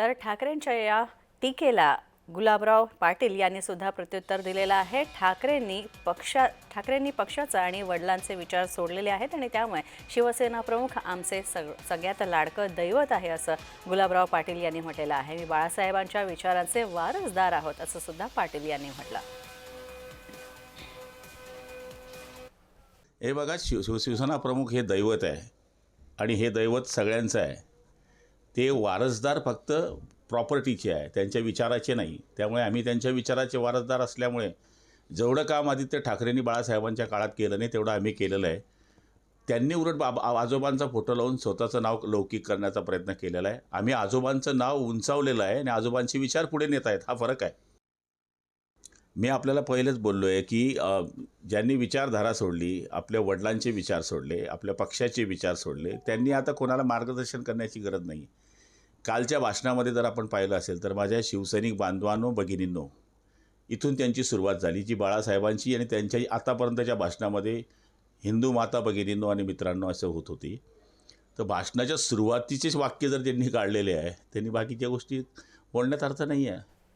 तर ठाकरेंच्या या टीकेला गुलाबराव पाटील यांनी सुद्धा प्रत्युत्तर दिलेलं आहे. ठाकरेंनी पक्षा ठाकरेंनी पक्षाचा आणि वडिलांचे विचार सोडलेले आहेत आणि त्यामुळे शिवसेना प्रमुख आमचे सग सगळ्यात लाडकं दैवत आहे असं गुलाबराव पाटील यांनी म्हटलेलं आहे. मी बाळासाहेबांच्या विचारांचे वारसदार आहोत असं सुद्धा पाटील यांनी म्हटलं. हे बघा शिव शिव शिवसेना प्रमुख हे दैवत आहे आणि हे दैवत सगळ्यांचं आहे. ते वारसदार फक्त प्रॉपर्टीचे आहे त्यांच्या विचाराचे नाही. त्यामुळे आम्ही त्यांच्या विचाराचे वारसदार असल्यामुळे जेवढं काम आदित्य ठाकरेंनी बाळासाहेबांच्या काळात केलं नाही तेवढं आम्ही केलेलं आहे. त्यांनी उलट बाब आजोबांचा फोटो लावून स्वतःचं नाव लौकिक करण्याचा प्रयत्न केलेला आहे. आम्ही आजोबांचं नाव उंचावलेलं आहे आणि आजोबांचे विचार पुढे नेत आहेत. हा फरक आहे. मी आपल्याला पहिलेच बोललो आहे की ज्यांनी विचारधारा सोडली आपल्या वडिलांचे विचार सोडले आपल्या पक्षाचे विचार सोडले त्यांनी आता कोणाला मार्गदर्शन करण्याची गरज नाही. कालच्या भाषणामध्ये जर आपण पाहिलं असेल तर माझ्या शिवसैनिक बांधवांनो भगिनींनो इथून त्यांची सुरुवात झाली जी बाळासाहेबांची आणि त्यांच्या आतापर्यंतच्या भाषणामध्ये हिंदू माता भगिनींनो आणि मित्रांनो असं होत होती. तर भाषणाच्या सुरुवातीचेच वाक्य जर त्यांनी काढलेले आहे त्यांनी बाकीच्या गोष्टी बोलण्यात अर्थ नाही आहे.